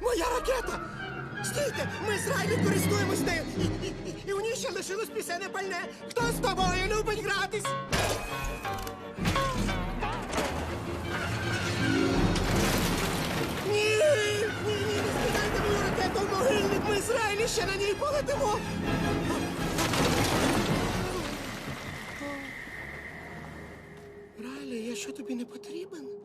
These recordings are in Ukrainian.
Моя ракета! Стійте! Ми з Райлі користуємось нею! І, і, і, і у ній ще лишилось пісене пальне! Хто з тобою любить гратись? Ні! Ні, ні, не скидайте мою ракету в могильник! Ми з Райлі ще на ній полетимо! Райлі, я що тобі не потрібен?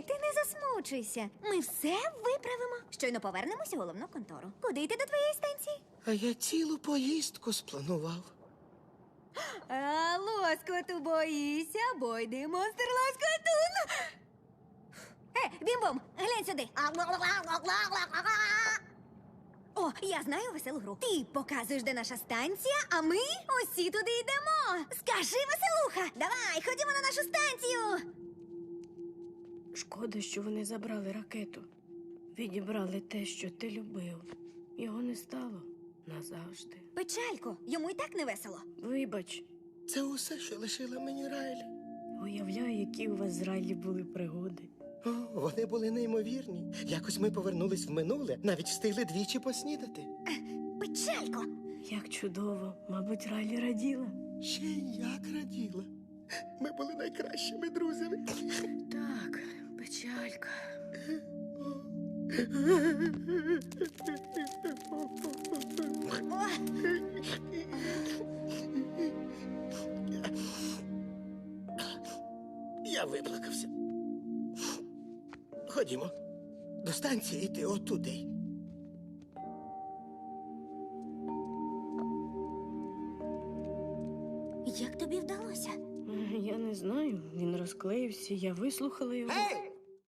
Ей, ти не засмучуйся. Ми все виправимо. Щойно повернемося у головну контору. Куди йти до твоєї станції? А я цілу поїздку спланував. А лоскоту боїся, бо йди монстр лоскотун. Е, бім-бом, глянь сюди. О, я знаю веселу гру. Ти показуєш, де наша станція, а ми усі туди йдемо. Скажи, веселуха, давай, ходімо на нашу станцію. Шкода, що вони забрали ракету. Відібрали те, що ти любив. Його не стало назавжди. Печалько, йому й так не весело. Вибач, Це усе, що лишила мені Райлі. уявляю, які у вас з Райлі були пригоди. О, вони були неймовірні. Якось ми повернулись в минуле, навіть встигли двічі поснідати. Печалько, Як чудово, мабуть, Райлі раділа. Ще й як раділа. Ми були найкращими друзями. Так. Я виплакався. Ходімо. До станції йти отуди. як тобі вдалося? Я не знаю, він розклеївся, я вислухала його. Гей!